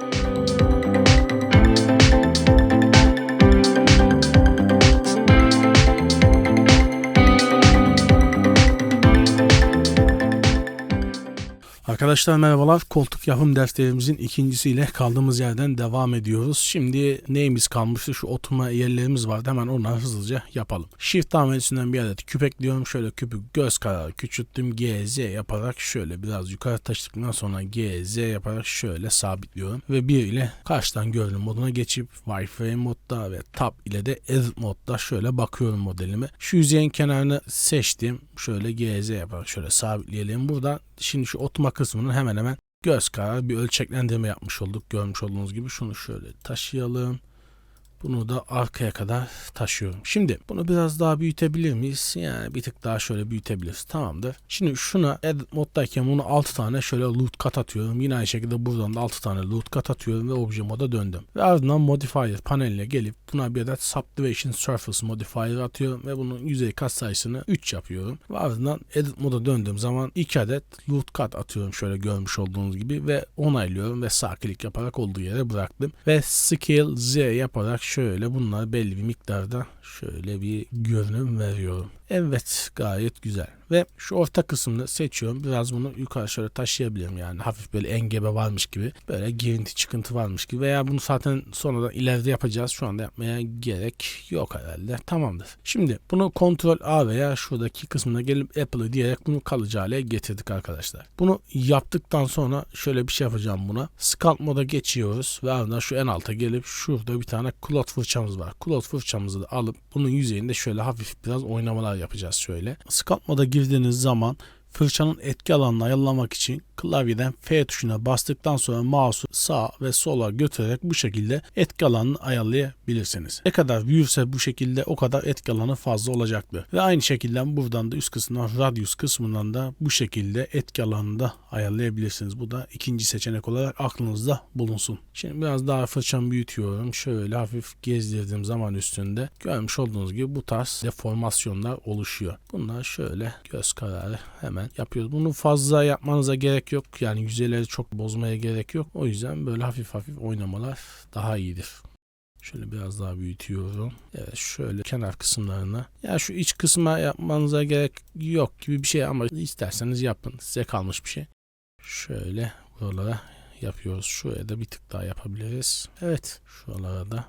you Arkadaşlar merhabalar. Koltuk yapım derslerimizin ikincisiyle kaldığımız yerden devam ediyoruz. Şimdi neyimiz kalmıştı? Şu oturma yerlerimiz vardı. Hemen onları hızlıca yapalım. Shift menüsünden bir adet küp ekliyorum. Şöyle küpü göz kararı küçülttüm. GZ yaparak şöyle biraz yukarı taşıdıktan sonra GZ yaparak şöyle sabitliyorum. Ve bir ile karşıdan görünüm moduna geçip wireframe modda ve tab ile de edit modda şöyle bakıyorum modelime. Şu yüzeyin kenarını seçtim. Şöyle GZ yaparak şöyle sabitleyelim. Buradan şimdi şu oturma kısmının hemen hemen göz kararı bir ölçeklendirme yapmış olduk. Görmüş olduğunuz gibi şunu şöyle taşıyalım. Bunu da arkaya kadar taşıyorum. Şimdi bunu biraz daha büyütebilir miyiz? Yani bir tık daha şöyle büyütebiliriz. Tamamdır. Şimdi şuna edit moddayken bunu 6 tane şöyle loot kat atıyorum. Yine aynı şekilde buradan da 6 tane loot kat atıyorum ve obje moda döndüm. Ve ardından modifier paneline gelip buna bir adet subdivision surface modifier atıyorum ve bunun yüzey kat sayısını 3 yapıyorum. Ve ardından edit moda döndüğüm zaman 2 adet loot kat atıyorum şöyle görmüş olduğunuz gibi ve onaylıyorum ve sağ klik yaparak olduğu yere bıraktım. Ve scale Z yaparak şöyle bunlar belli bir miktarda şöyle bir görünüm veriyorum. Evet gayet güzel. Ve şu orta kısmını seçiyorum. Biraz bunu yukarı şöyle taşıyabilirim yani. Hafif böyle engebe varmış gibi. Böyle girinti çıkıntı varmış gibi. Veya bunu zaten sonradan ileride yapacağız. Şu anda yapmaya gerek yok herhalde. Tamamdır. Şimdi bunu Ctrl A veya şuradaki kısmına gelip Apple'ı diyerek bunu kalıcı hale getirdik arkadaşlar. Bunu yaptıktan sonra şöyle bir şey yapacağım buna. Sculpt moda geçiyoruz ve ardından şu en alta gelip şurada bir tane cloth fırçamız var. Cloth fırçamızı da alıp bunun yüzeyinde şöyle hafif biraz oynamalar yapacağız şöyle. Sculpt moda girdiğiniz zaman fırçanın etki alanını ayarlamak için klavyeden F tuşuna bastıktan sonra mouse'u sağ ve sola götürerek bu şekilde etki alanını ayarlayabilirsiniz. Ne kadar büyürse bu şekilde o kadar etki alanı fazla olacaktır. Ve aynı şekilde buradan da üst kısmından radius kısmından da bu şekilde etki alanını da ayarlayabilirsiniz. Bu da ikinci seçenek olarak aklınızda bulunsun. Şimdi biraz daha fırçamı büyütüyorum. Şöyle hafif gezdirdiğim zaman üstünde görmüş olduğunuz gibi bu tarz deformasyonlar oluşuyor. Bunlar şöyle göz kararı hemen yapıyoruz. Bunu fazla yapmanıza gerek yok. Yani yüzeyleri çok bozmaya gerek yok. O yüzden böyle hafif hafif oynamalar daha iyidir. Şöyle biraz daha büyütüyorum. Evet şöyle kenar kısımlarına. Ya şu iç kısma yapmanıza gerek yok gibi bir şey ama isterseniz yapın. Size kalmış bir şey. Şöyle buralara yapıyoruz. Şuraya da bir tık daha yapabiliriz. Evet şuralara da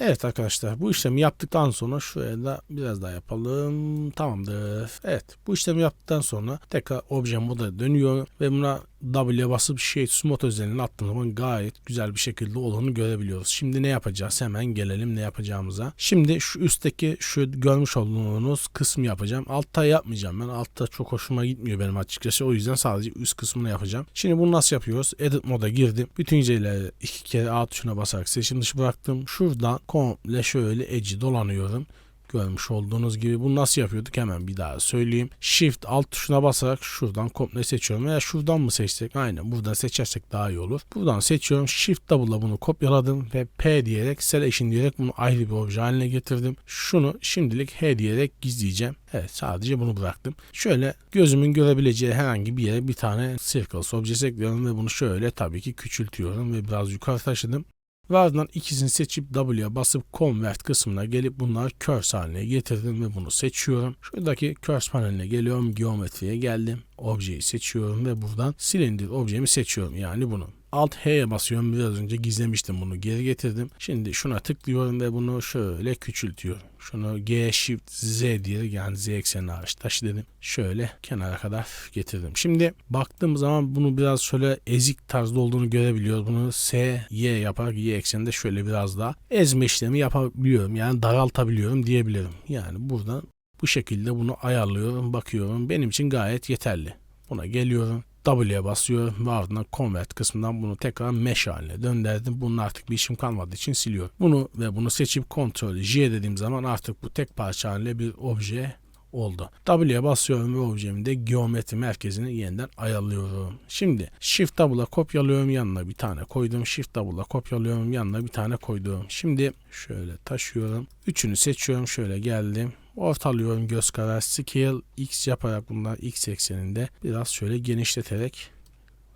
Evet arkadaşlar bu işlemi yaptıktan sonra şuraya da biraz daha yapalım. Tamamdır. Evet bu işlemi yaptıktan sonra tekrar obje moda dönüyorum ve buna W'ye basıp Shade Smooth özelliğini attığım zaman gayet güzel bir şekilde olduğunu görebiliyoruz. Şimdi ne yapacağız? Hemen gelelim ne yapacağımıza. Şimdi şu üstteki şu görmüş olduğunuz kısmı yapacağım. Altta yapmayacağım ben. Altta çok hoşuma gitmiyor benim açıkçası. O yüzden sadece üst kısmını yapacağım. Şimdi bunu nasıl yapıyoruz? Edit moda girdim. Bütün yüzeyleri iki kere A tuşuna basarak seçim dışı bıraktım. Şuradan komple şöyle edge'i dolanıyorum. Görmüş olduğunuz gibi bunu nasıl yapıyorduk hemen bir daha söyleyeyim. Shift alt tuşuna basarak şuradan komple seçiyorum veya şuradan mı seçsek? Aynen buradan seçersek daha iyi olur. Buradan seçiyorum. Shift double'la bunu kopyaladım ve P diyerek selection diyerek bunu ayrı bir obje haline getirdim. Şunu şimdilik H diyerek gizleyeceğim. Evet sadece bunu bıraktım. Şöyle gözümün görebileceği herhangi bir yere bir tane circles objesi ekliyorum ve bunu şöyle tabii ki küçültüyorum ve biraz yukarı taşıdım. Ve ardından ikisini seçip W'ye basıp Convert kısmına gelip bunları curse haline getirdim ve bunu seçiyorum. Şuradaki curse paneline geliyorum. Geometriye geldim. Objeyi seçiyorum ve buradan silindir objemi seçiyorum. Yani bunu. Alt H'ye basıyorum. Biraz önce gizlemiştim bunu. Geri getirdim. Şimdi şuna tıklıyorum ve bunu şöyle küçültüyorum. Şunu G Shift Z diye yani Z eksenine hariç taşı dedim. Şöyle kenara kadar getirdim. Şimdi baktığım zaman bunu biraz şöyle ezik tarzda olduğunu görebiliyoruz. Bunu S, Y yaparak Y ekseninde şöyle biraz daha ezme işlemi yapabiliyorum. Yani daraltabiliyorum diyebilirim. Yani buradan bu şekilde bunu ayarlıyorum, bakıyorum. Benim için gayet yeterli. Buna geliyorum. W'ye basıyorum ve ardından convert kısmından bunu tekrar mesh haline döndürdüm. Bunun artık bir işim kalmadığı için siliyorum. Bunu ve bunu seçip Ctrl J dediğim zaman artık bu tek parça haline bir obje oldu. W'ye basıyorum ve objemin de geometri merkezini yeniden ayarlıyorum. Şimdi Shift W'la kopyalıyorum yanına bir tane koydum. Shift W'la kopyalıyorum yanına bir tane koydum. Şimdi şöyle taşıyorum. Üçünü seçiyorum. Şöyle geldim. Ortalıyorum göz kararı scale x yaparak bunlar x ekseninde biraz şöyle genişleterek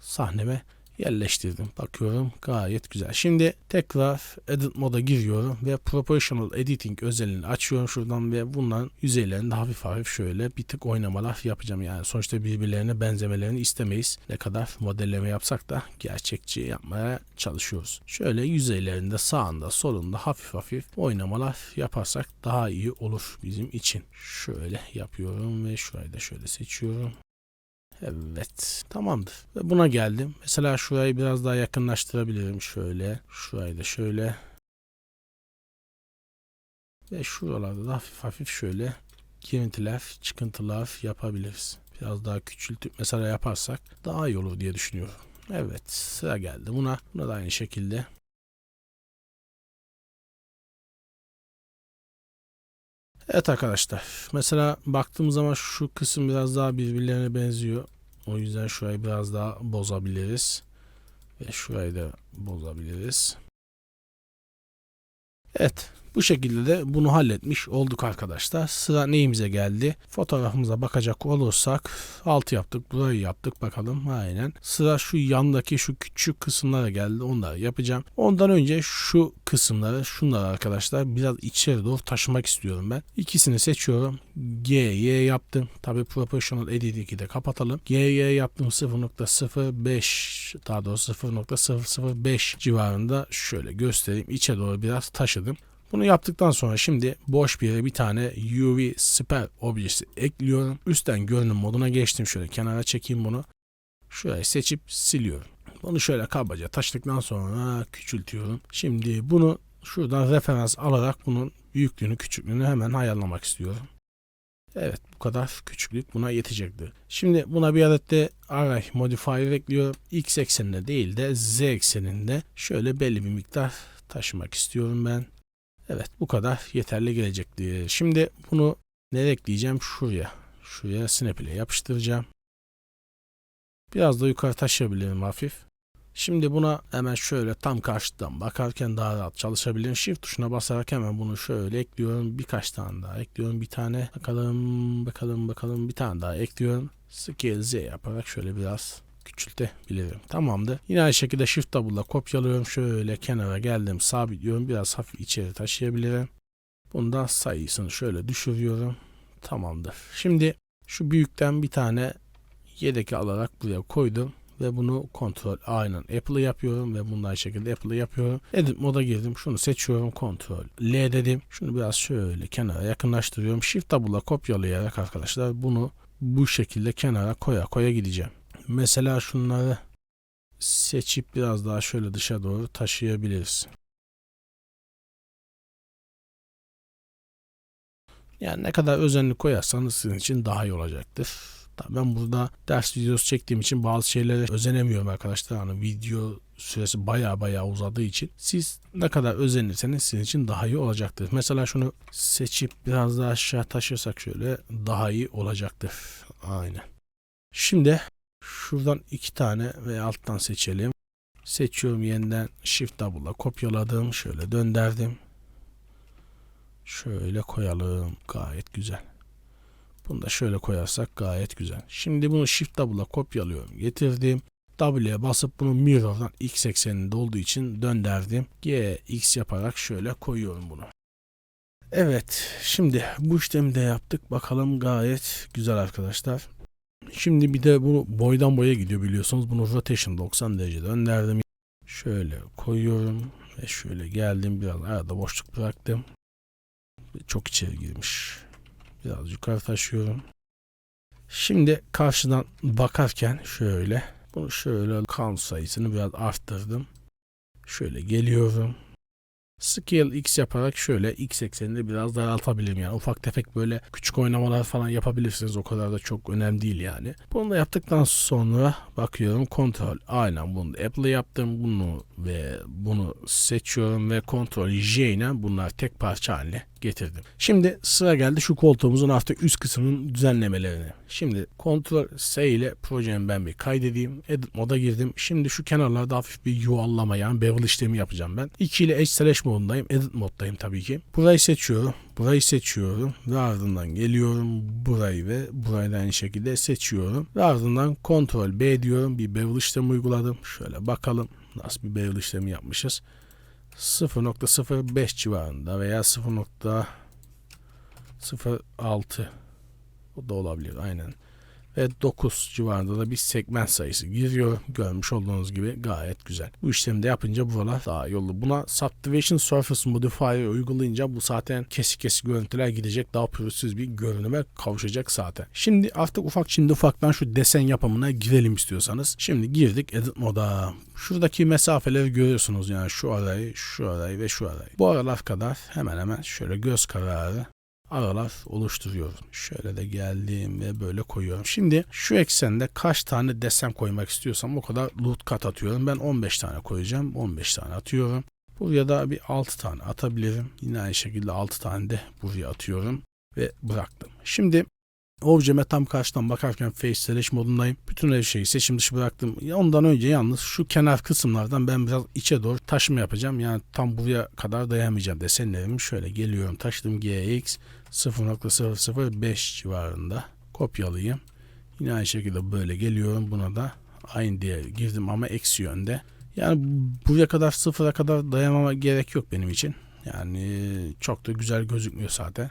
sahneme yerleştirdim. Bakıyorum gayet güzel. Şimdi tekrar edit moda giriyorum ve proportional editing özelliğini açıyorum şuradan ve bunların yüzeylerini hafif hafif şöyle bir tık oynamalar yapacağım. Yani sonuçta birbirlerine benzemelerini istemeyiz. Ne kadar modelleme yapsak da gerçekçi yapmaya çalışıyoruz. Şöyle yüzeylerinde sağında solunda hafif hafif oynamalar yaparsak daha iyi olur bizim için. Şöyle yapıyorum ve şurayı da şöyle seçiyorum. Evet tamamdır. Ve buna geldim. Mesela şurayı biraz daha yakınlaştırabilirim. Şöyle. Şurayı da şöyle. Ve şuralarda da hafif hafif şöyle girintiler, çıkıntılar yapabiliriz. Biraz daha küçültüp mesela yaparsak daha iyi olur diye düşünüyorum. Evet sıra geldi buna. Buna da aynı şekilde. Evet arkadaşlar. Mesela baktığımız zaman şu kısım biraz daha birbirlerine benziyor. O yüzden şurayı biraz daha bozabiliriz. Ve şurayı da bozabiliriz. Evet. Bu şekilde de bunu halletmiş olduk arkadaşlar. Sıra neyimize geldi? Fotoğrafımıza bakacak olursak alt yaptık. Burayı yaptık bakalım. Aynen. Sıra şu yandaki şu küçük kısımlara geldi. Onları yapacağım. Ondan önce şu kısımları şunları arkadaşlar biraz içeri doğru taşımak istiyorum ben. İkisini seçiyorum. G, Y yaptım. Tabi Proportional Edit'i de kapatalım. G, Y yaptım 0.05 daha doğrusu 0.005 civarında şöyle göstereyim. İçe doğru biraz taşıdım. Bunu yaptıktan sonra şimdi boş bir yere bir tane UV Spell objesi ekliyorum. Üstten görünüm moduna geçtim. Şöyle kenara çekeyim bunu. Şurayı seçip siliyorum. Bunu şöyle kabaca taşıdıktan sonra küçültüyorum. Şimdi bunu şuradan referans alarak bunun büyüklüğünü küçüklüğünü hemen ayarlamak istiyorum. Evet bu kadar küçüklük buna yetecektir. Şimdi buna bir adet de array modifier ekliyorum. X ekseninde değil de Z ekseninde şöyle belli bir miktar taşımak istiyorum ben. Evet bu kadar yeterli gelecektir. Şimdi bunu nereye ekleyeceğim? Şuraya. Şuraya snap yapıştıracağım. Biraz da yukarı taşıyabilirim hafif. Şimdi buna hemen şöyle tam karşıdan bakarken daha rahat çalışabilirim. Shift tuşuna basarak hemen bunu şöyle ekliyorum. Birkaç tane daha ekliyorum. Bir tane bakalım bakalım bakalım bir tane daha ekliyorum. Scale Z yaparak şöyle biraz küçültebilirim. Tamamdır. Yine aynı şekilde Shift Double'la kopyalıyorum. Şöyle kenara geldim sabitliyorum. Biraz hafif içeri taşıyabilirim. Bunda sayısını şöyle düşürüyorum. Tamamdır. Şimdi şu büyükten bir tane yedek alarak buraya koydum ve bunu kontrol aynen Apple'ı yapıyorum ve bundan şekilde Apple'ı yapıyorum. Edit moda girdim. Şunu seçiyorum. Kontrol L dedim. Şunu biraz şöyle kenara yakınlaştırıyorum. Shift Double'la kopyalayarak arkadaşlar bunu bu şekilde kenara koya koya gideceğim. Mesela şunları seçip biraz daha şöyle dışa doğru taşıyabiliriz. Yani ne kadar özenli koyarsanız sizin için daha iyi olacaktır. Tabii ben burada ders videosu çektiğim için bazı şeylere özenemiyorum arkadaşlar. Hani video süresi baya baya uzadığı için siz ne kadar özenirseniz sizin için daha iyi olacaktır. Mesela şunu seçip biraz daha aşağı taşırsak şöyle daha iyi olacaktır. Aynen. Şimdi şuradan iki tane ve alttan seçelim. Seçiyorum yeniden Shift Double'la kopyaladım. Şöyle döndürdüm. Şöyle koyalım. Gayet güzel. Bunu da şöyle koyarsak gayet güzel. Şimdi bunu Shift Double'la kopyalıyorum. Getirdim. W'ye basıp bunu mirror'dan x ekseninde olduğu için döndürdüm. G, X yaparak şöyle koyuyorum bunu. Evet. Şimdi bu işlemi de yaptık. Bakalım gayet güzel arkadaşlar. Şimdi bir de bunu boydan boya gidiyor biliyorsunuz. Bunu rotation 90 derece döndürdüm. Şöyle koyuyorum ve şöyle geldim. Biraz arada boşluk bıraktım. Çok içeri girmiş. Biraz yukarı taşıyorum. Şimdi karşıdan bakarken şöyle bunu şöyle count sayısını biraz arttırdım. Şöyle geliyorum. Scale X yaparak şöyle X ekseninde biraz daraltabilirim yani ufak tefek böyle küçük oynamalar falan yapabilirsiniz o kadar da çok önemli değil yani. Bunu da yaptıktan sonra bakıyorum kontrol aynen bunu da Apple'ı yaptım bunu ve bunu seçiyorum ve kontrol J ile bunlar tek parça haline getirdim. Şimdi sıra geldi şu koltuğumuzun artık üst kısmının düzenlemelerine. Şimdi kontrol S ile projemi ben bir kaydedeyim. Edit moda girdim. Şimdi şu kenarlarda hafif bir yuvallama yani bevel işlemi yapacağım ben. 2 ile slash modundayım. Edit moddayım tabii ki. Burayı seçiyorum. Burayı seçiyorum. Ve ardından geliyorum. Burayı ve burayı da aynı şekilde seçiyorum. Ve ardından Ctrl B diyorum. Bir bevel işlemi uyguladım. Şöyle bakalım nasıl bir bevel işlemi yapmışız. 0.05 civarında veya 0.06 o da olabilir aynen ve 9 civarında da bir segment sayısı giriyor. Görmüş olduğunuz gibi gayet güzel. Bu işlemi de yapınca buralar daha iyi oldu. Buna Subdivision Surface Modifier uygulayınca bu zaten kesik kesik görüntüler gidecek. Daha pürüzsüz bir görünüme kavuşacak zaten. Şimdi artık ufak şimdi ufaktan şu desen yapımına girelim istiyorsanız. Şimdi girdik Edit moda. Şuradaki mesafeleri görüyorsunuz yani şu arayı, şu arayı ve şu arayı. Bu aralar kadar hemen hemen şöyle göz kararı aralar oluşturuyorum. Şöyle de geldim ve böyle koyuyorum. Şimdi şu eksende kaç tane desen koymak istiyorsam o kadar loot kat atıyorum. Ben 15 tane koyacağım. 15 tane atıyorum. Buraya da bir 6 tane atabilirim. Yine aynı şekilde 6 tane de buraya atıyorum ve bıraktım. Şimdi Objeme tam karşıdan bakarken Face Selection modundayım. Bütün her şeyi seçim dışı bıraktım. Ondan önce yalnız şu kenar kısımlardan ben biraz içe doğru taşıma yapacağım. Yani tam buraya kadar dayamayacağım desenlerimi. Şöyle geliyorum taşıdım GX 0.005 civarında kopyalayayım. Yine aynı şekilde böyle geliyorum. Buna da aynı diye girdim ama eksi yönde. Yani buraya kadar sıfıra kadar dayamama gerek yok benim için. Yani çok da güzel gözükmüyor zaten.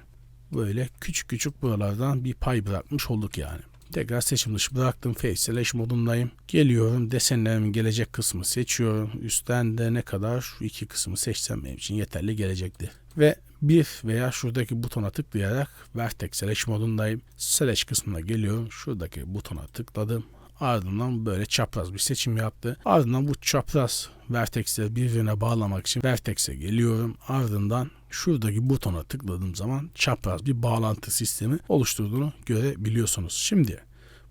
Böyle küçük küçük buralardan bir pay bırakmış olduk yani. Tekrar seçim dışı bıraktım. Face Selection modundayım. Geliyorum. Desenlerimin gelecek kısmı seçiyorum. Üstten de ne kadar şu iki kısmı seçsem benim için yeterli gelecektir. Ve bir veya şuradaki butona tıklayarak Vertex Selection modundayım. Selection kısmına geliyorum. Şuradaki butona tıkladım. Ardından böyle çapraz bir seçim yaptı. Ardından bu çapraz vertexleri birbirine bağlamak için vertex'e geliyorum. Ardından şuradaki butona tıkladığım zaman çapraz bir bağlantı sistemi oluşturduğunu görebiliyorsunuz. Şimdi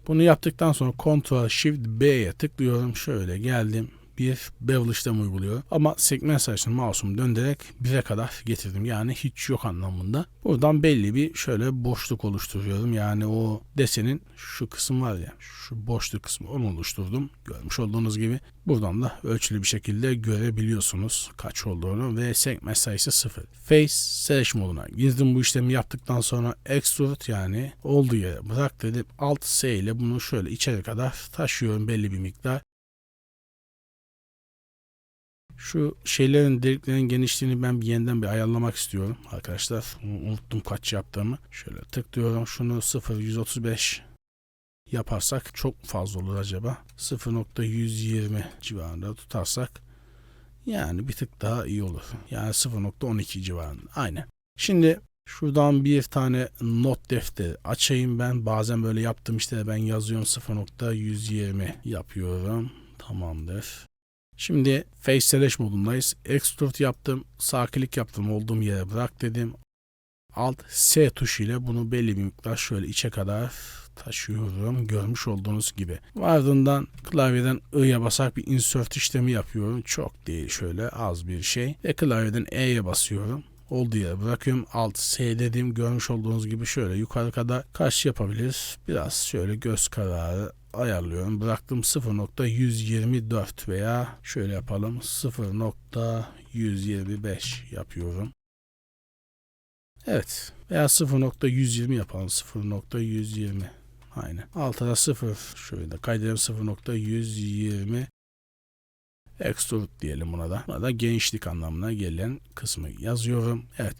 bunu yaptıktan sonra Ctrl Shift B'ye tıklıyorum. Şöyle geldim bir bevel işlemi uyguluyor. Ama segment sayısını mouse'umu döndürerek 1'e kadar getirdim. Yani hiç yok anlamında. Buradan belli bir şöyle boşluk oluşturuyorum. Yani o desenin şu kısım var ya şu boşluk kısmı onu oluşturdum. Görmüş olduğunuz gibi buradan da ölçülü bir şekilde görebiliyorsunuz kaç olduğunu ve segment sayısı 0. Face Selection moduna girdim bu işlemi yaptıktan sonra Extrude yani olduğu yere bırak dedim. Alt S ile bunu şöyle içeri kadar taşıyorum belli bir miktar. Şu şeylerin deliklerin genişliğini ben bir yeniden bir ayarlamak istiyorum arkadaşlar. Unuttum kaç yaptığımı. Şöyle tıklıyorum. Şunu 0.135 yaparsak çok fazla olur acaba. 0.120 civarında tutarsak yani bir tık daha iyi olur. Yani 0.12 civarında. Aynen. Şimdi şuradan bir tane not defteri açayım ben. Bazen böyle yaptım işte ben yazıyorum 0.120 yapıyorum. Tamamdır. Şimdi Face modundayız. Extrude yaptım. Sağ yaptım. Olduğum yere bırak dedim. Alt S tuşu ile bunu belli bir miktar şöyle içe kadar taşıyorum. Görmüş olduğunuz gibi. Ardından klavyeden I'ya basarak bir insert işlemi yapıyorum. Çok değil şöyle az bir şey. Ve klavyeden E'ye basıyorum olduğu yere bırakıyorum. Alt S dediğim görmüş olduğunuz gibi şöyle yukarı kadar kaç yapabiliriz? Biraz şöyle göz kararı ayarlıyorum. Bıraktım 0.124 veya şöyle yapalım 0.125 yapıyorum. Evet. Veya 0.120 yapalım. 0.120. Aynen. Altta 0. Şöyle kaydedelim 0.120 extrude diyelim buna da. Buna da genişlik anlamına gelen kısmı yazıyorum. Evet.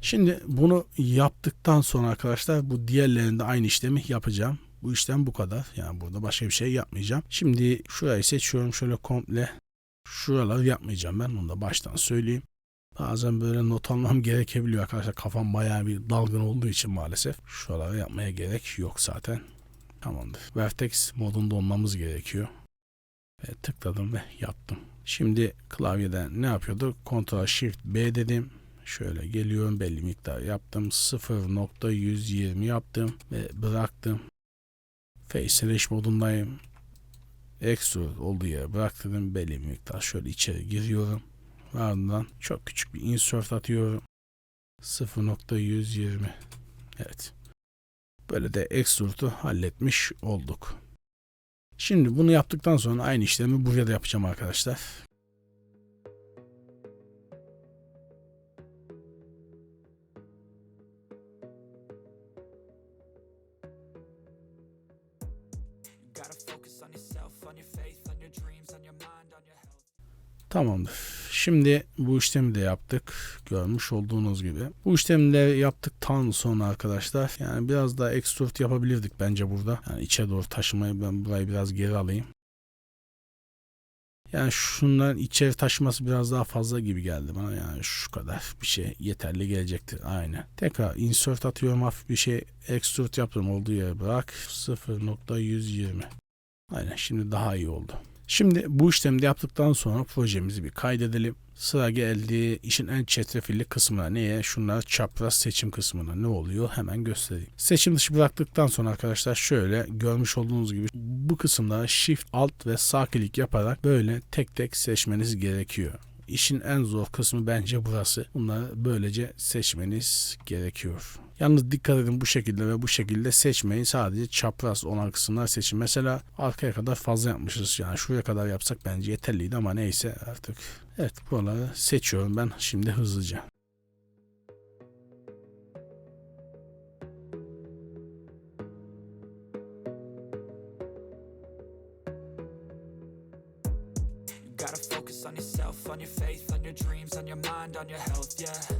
Şimdi bunu yaptıktan sonra arkadaşlar bu diğerlerinde aynı işlemi yapacağım. Bu işlem bu kadar. Yani burada başka bir şey yapmayacağım. Şimdi şurayı seçiyorum. Şöyle komple şuraları yapmayacağım ben. Onu da baştan söyleyeyim. Bazen böyle not almam gerekebiliyor arkadaşlar. Kafam bayağı bir dalgın olduğu için maalesef. Şuraları yapmaya gerek yok zaten. Tamamdır. Vertex modunda olmamız gerekiyor. Ve tıkladım ve yaptım. Şimdi klavyeden ne yapıyordu? Ctrl Shift B dedim. Şöyle geliyorum belli miktar yaptım. 0.120 yaptım ve bıraktım. Face modundayım. Extrude olduğu yere bıraktım. Belli miktar şöyle içeri giriyorum. Ardından çok küçük bir insert atıyorum. 0.120 Evet. Böyle de extrude'u halletmiş olduk. Şimdi bunu yaptıktan sonra aynı işlemi buraya da yapacağım arkadaşlar. Tamamdır. Şimdi bu işlemi de yaptık. Görmüş olduğunuz gibi. Bu işlemi de yaptıktan sonra arkadaşlar yani biraz daha extrude yapabilirdik bence burada. Yani içe doğru taşımayı ben burayı biraz geri alayım. Yani şunların içeri taşıması biraz daha fazla gibi geldi bana. Yani şu kadar bir şey yeterli gelecektir. Aynı. Tekrar insert atıyorum hafif bir şey extrude yaptım olduğu yere bırak. 0.120. Aynen şimdi daha iyi oldu. Şimdi bu işlemi de yaptıktan sonra projemizi bir kaydedelim. Sıra geldi işin en çetrefilli kısmına. Neye? Şunlar çapraz seçim kısmına. Ne oluyor? Hemen göstereyim. Seçim dışı bıraktıktan sonra arkadaşlar şöyle görmüş olduğunuz gibi bu kısımda shift alt ve sağ klik yaparak böyle tek tek seçmeniz gerekiyor. İşin en zor kısmı bence burası. Bunları böylece seçmeniz gerekiyor. Yalnız dikkat edin bu şekilde ve bu şekilde seçmeyin. Sadece çapraz olan kısımlar seçin. Mesela arkaya kadar fazla yapmışız. Yani şuraya kadar yapsak bence yeterliydi ama neyse artık. Evet buraları seçiyorum ben şimdi hızlıca. On your faith, on your dreams, on your mind, on your health, yeah.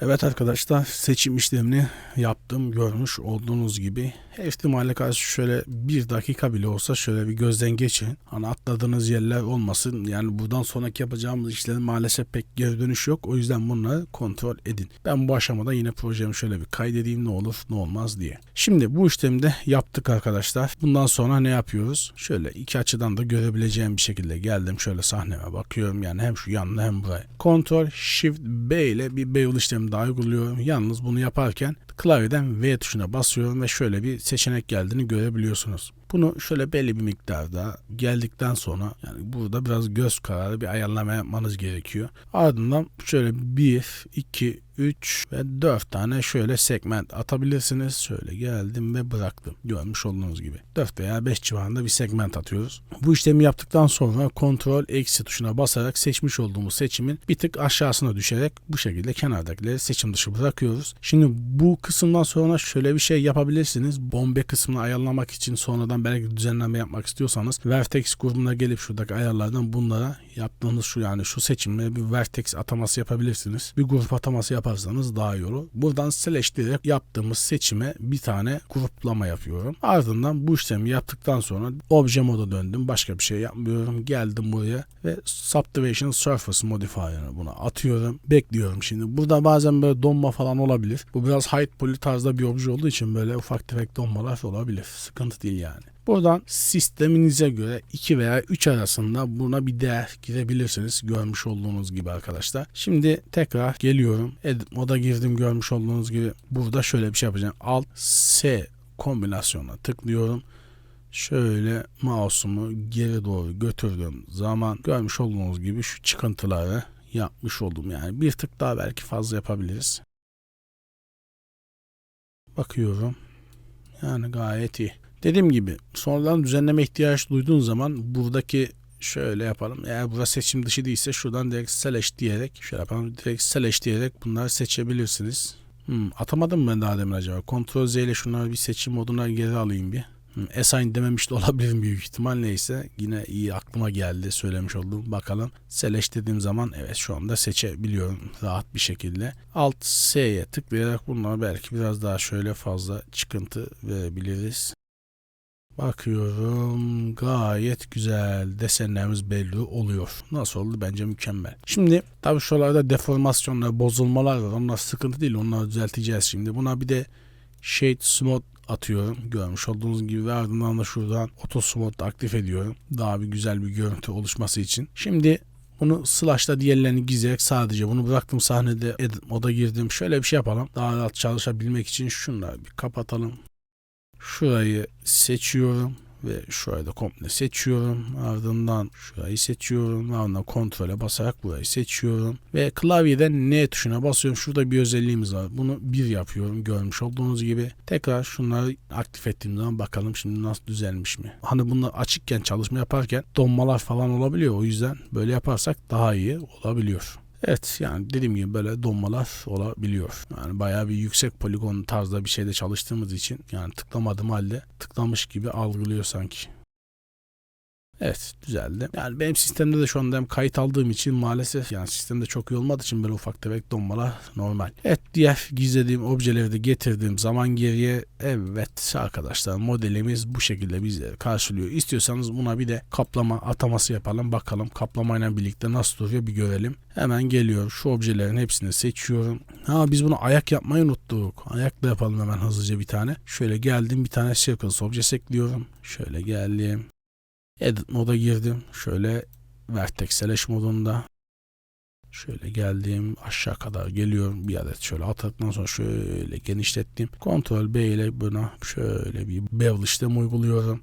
Evet arkadaşlar seçim işlemini yaptım görmüş olduğunuz gibi. İhtimale karşı şöyle bir dakika bile olsa şöyle bir gözden geçin. Hani atladığınız yerler olmasın. Yani buradan sonraki yapacağımız işlerin maalesef pek geri dönüş yok. O yüzden bunları kontrol edin. Ben bu aşamada yine projemi şöyle bir kaydedeyim ne olur ne olmaz diye. Şimdi bu işlemi de yaptık arkadaşlar. Bundan sonra ne yapıyoruz? Şöyle iki açıdan da görebileceğim bir şekilde geldim. Şöyle sahneme bakıyorum. Yani hem şu yanına hem buraya. Ctrl Shift B ile bir Bevel işlemi daha uyguluyorum. Yalnız bunu yaparken klavyeden V tuşuna basıyorum ve şöyle bir seçenek geldiğini görebiliyorsunuz. Bunu şöyle belli bir miktarda geldikten sonra yani burada biraz göz kararı bir ayarlama yapmanız gerekiyor. Ardından şöyle 1, 2, 3 ve 4 tane şöyle segment atabilirsiniz. Şöyle geldim ve bıraktım. Görmüş olduğunuz gibi. 4 veya 5 civarında bir segment atıyoruz. Bu işlemi yaptıktan sonra kontrol eksi tuşuna basarak seçmiş olduğumuz seçimin bir tık aşağısına düşerek bu şekilde kenardakileri seçim dışı bırakıyoruz. Şimdi bu kısımdan sonra şöyle bir şey yapabilirsiniz. Bombe kısmını ayarlamak için sonradan belki düzenleme yapmak istiyorsanız Vertex grubuna gelip şuradaki ayarlardan bunlara yaptığınız şu yani şu seçimle bir Vertex ataması yapabilirsiniz. Bir grup ataması yaparsanız daha iyi olur. Buradan slash diyerek yaptığımız seçime bir tane gruplama yapıyorum. Ardından bu işlemi yaptıktan sonra obje moda döndüm. Başka bir şey yapmıyorum. Geldim buraya ve Subdivision Surface modifier'ını buna atıyorum. Bekliyorum şimdi. Burada bazen böyle donma falan olabilir. Bu biraz height poly tarzda bir obje olduğu için böyle ufak tefek donmalar olabilir. Sıkıntı değil yani. Buradan sisteminize göre 2 veya 3 arasında buna bir değer girebilirsiniz. Görmüş olduğunuz gibi arkadaşlar. Şimdi tekrar geliyorum. Edit moda girdim görmüş olduğunuz gibi. Burada şöyle bir şey yapacağım. Alt S kombinasyonuna tıklıyorum. Şöyle mouse'umu geri doğru götürdüğüm zaman görmüş olduğunuz gibi şu çıkıntıları yapmış oldum. Yani bir tık daha belki fazla yapabiliriz. Bakıyorum. Yani gayet iyi. Dediğim gibi sonradan düzenleme ihtiyaç duyduğun zaman buradaki şöyle yapalım. Eğer burası seçim dışı değilse şuradan direkt slash diyerek şöyle yapalım. Direkt slash diyerek bunları seçebilirsiniz. Hmm, atamadım ben daha demin acaba. Ctrl Z ile şunları bir seçim moduna geri alayım bir. Hmm, assign dememiş de olabilirim büyük ihtimal neyse. Yine iyi aklıma geldi söylemiş olduğum. Bakalım. Select dediğim zaman evet şu anda seçebiliyorum rahat bir şekilde. Alt S'ye tıklayarak bunları belki biraz daha şöyle fazla çıkıntı verebiliriz. Bakıyorum gayet güzel desenlerimiz belli oluyor. Nasıl oldu bence mükemmel. Şimdi tabii şuralarda deformasyonlar, bozulmalar var. Onlar sıkıntı değil. Onları düzelteceğiz şimdi. Buna bir de Shade Smooth atıyorum. Görmüş olduğunuz gibi ve ardından da şuradan otosmodda aktif ediyorum. Daha bir güzel bir görüntü oluşması için. Şimdi bunu slash'ta diğerlerini gizleyerek sadece bunu bıraktım sahnede moda girdim. Şöyle bir şey yapalım. Daha rahat çalışabilmek için şunları bir kapatalım. Şurayı seçiyorum ve şurayı da komple seçiyorum. Ardından şurayı seçiyorum. Ardından kontrole basarak burayı seçiyorum. Ve klavyeden N tuşuna basıyorum. Şurada bir özelliğimiz var. Bunu bir yapıyorum görmüş olduğunuz gibi. Tekrar şunları aktif ettiğim zaman bakalım şimdi nasıl düzelmiş mi? Hani bunlar açıkken çalışma yaparken donmalar falan olabiliyor. O yüzden böyle yaparsak daha iyi olabiliyor. Evet yani dediğim gibi böyle donmalar olabiliyor. Yani bayağı bir yüksek poligon tarzda bir şeyde çalıştığımız için yani tıklamadım halde tıklamış gibi algılıyor sanki. Evet düzeldi. Yani benim sistemde de şu anda hem kayıt aldığım için maalesef yani sistemde çok iyi olmadığı için böyle ufak tefek donmalar normal. Evet diğer gizlediğim objeleri de getirdiğim zaman geriye evet arkadaşlar modelimiz bu şekilde bizleri karşılıyor. İstiyorsanız buna bir de kaplama ataması yapalım bakalım kaplamayla birlikte nasıl duruyor bir görelim. Hemen geliyor şu objelerin hepsini seçiyorum. Ha biz bunu ayak yapmayı unuttuk. Ayakla yapalım hemen hızlıca bir tane. Şöyle geldim bir tane circles objesi ekliyorum. Şöyle geldim. Edit moda girdim. Şöyle vertex slash modunda. Şöyle geldim aşağı kadar geliyorum. Bir adet şöyle attıktan sonra şöyle genişlettim. Ctrl B ile buna şöyle bir bevel işlemi uyguluyorum.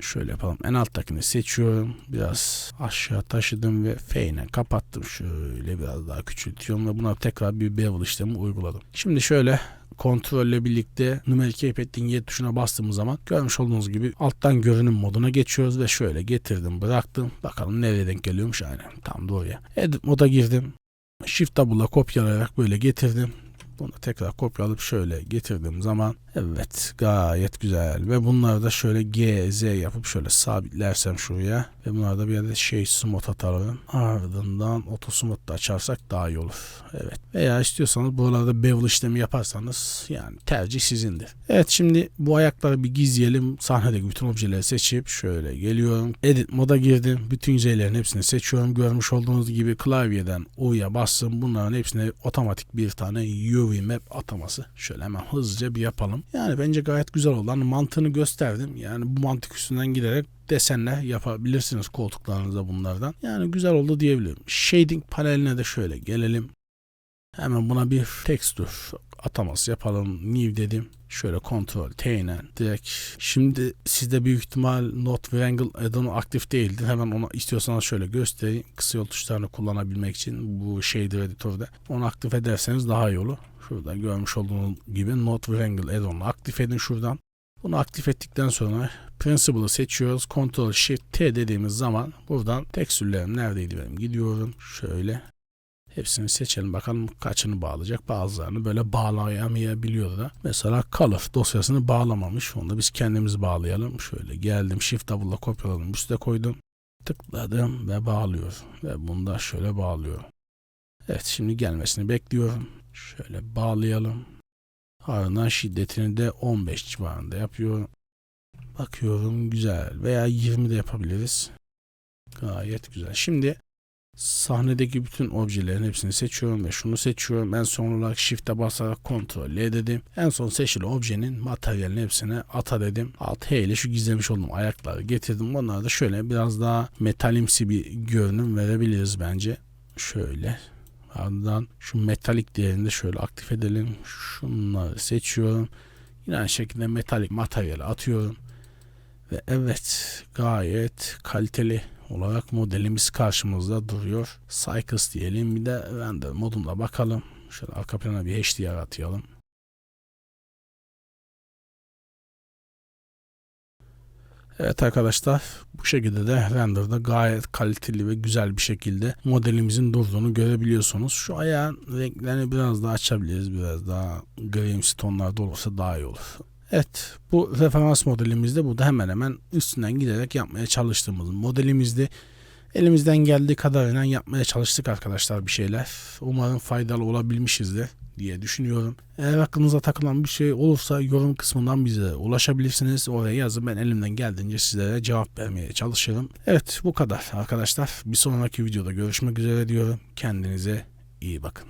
Şöyle yapalım. En alttakini seçiyorum. Biraz aşağı taşıdım ve F ile kapattım. Şöyle biraz daha küçültüyorum ve buna tekrar bir bevel işlemi uyguladım. Şimdi şöyle kontrolle birlikte numerik keypad'in Y tuşuna bastığımız zaman görmüş olduğunuz gibi alttan görünüm moduna geçiyoruz ve şöyle getirdim bıraktım. Bakalım nereye denk geliyormuş aynen tam doğruya. Edit moda girdim. Shift double'la kopyalayarak böyle getirdim. Bunu tekrar kopyalayıp şöyle getirdiğim zaman evet gayet güzel ve bunları da şöyle G, Z yapıp şöyle sabitlersem şuraya ve bunları da bir yerde şey smot atarım. Ardından otosmot da açarsak daha iyi olur. Evet. Veya istiyorsanız buralarda bevel işlemi yaparsanız yani tercih sizindir. Evet şimdi bu ayakları bir gizleyelim. Sahnedeki bütün objeleri seçip şöyle geliyorum. Edit moda girdim. Bütün yüzeylerin hepsini seçiyorum. Görmüş olduğunuz gibi klavyeden U'ya bastım. Bunların hepsine otomatik bir tane UV map ataması. Şöyle hemen hızlıca bir yapalım. Yani bence gayet güzel oldu. Hani mantığını gösterdim. Yani bu mantık üstünden giderek desenler yapabilirsiniz koltuklarınıza bunlardan. Yani güzel oldu diyebilirim. Shading paneline de şöyle gelelim. Hemen buna bir tekstür ataması yapalım. New dedim. Şöyle kontrol T ile direkt. Şimdi sizde büyük ihtimal Not Wrangle add-on'u aktif değildir. Hemen onu istiyorsanız şöyle göstereyim. Kısa yol tuşlarını kullanabilmek için bu shader editörde. Onu aktif ederseniz daha iyi olur. Şurada görmüş olduğunuz gibi Not Wrangle add-on'u aktif edin şuradan. Bunu aktif ettikten sonra Principle'ı seçiyoruz. Ctrl Shift T dediğimiz zaman buradan tekstürlerim neredeydi benim gidiyorum. Şöyle Hepsini seçelim bakalım kaçını bağlayacak. Bazılarını böyle bağlayamayabiliyor da. Mesela color dosyasını bağlamamış. Onu da biz kendimiz bağlayalım. Şöyle geldim shift double'la kopyaladım. Üste koydum. Tıkladım ve bağlıyor. Ve bunu da şöyle bağlıyor. Evet şimdi gelmesini bekliyorum. Şöyle bağlayalım. Ardından şiddetini de 15 civarında yapıyor. Bakıyorum güzel. Veya 20 de yapabiliriz. Gayet güzel. Şimdi sahnedeki bütün objelerin hepsini seçiyorum ve şunu seçiyorum. En son olarak shift'e basarak kontrol L dedim. En son seçili objenin materyalini hepsine ata dedim. Alt H ile şu gizlemiş olduğum ayakları getirdim. Onlara da şöyle biraz daha metalimsi bir görünüm verebiliriz bence. Şöyle. Ardından şu metalik değerini de şöyle aktif edelim. Şunları seçiyorum. Yine aynı şekilde metalik materyali atıyorum. Ve evet gayet kaliteli olarak modelimiz karşımızda duruyor. Cycles diyelim bir de render modunda bakalım. Şöyle arka plana bir HDR atayalım. Evet arkadaşlar bu şekilde de renderda gayet kaliteli ve güzel bir şekilde modelimizin durduğunu görebiliyorsunuz. Şu ayağın renklerini biraz daha açabiliriz. Biraz daha grimsi tonlarda olursa daha iyi olur. Evet bu referans modelimizde burada hemen hemen üstünden giderek yapmaya çalıştığımız modelimizde elimizden geldiği kadarıyla yapmaya çalıştık arkadaşlar bir şeyler. Umarım faydalı olabilmişizdir diye düşünüyorum. Eğer aklınıza takılan bir şey olursa yorum kısmından bize ulaşabilirsiniz. Oraya yazın ben elimden geldiğince sizlere cevap vermeye çalışırım. Evet bu kadar arkadaşlar. Bir sonraki videoda görüşmek üzere diyorum. Kendinize iyi bakın.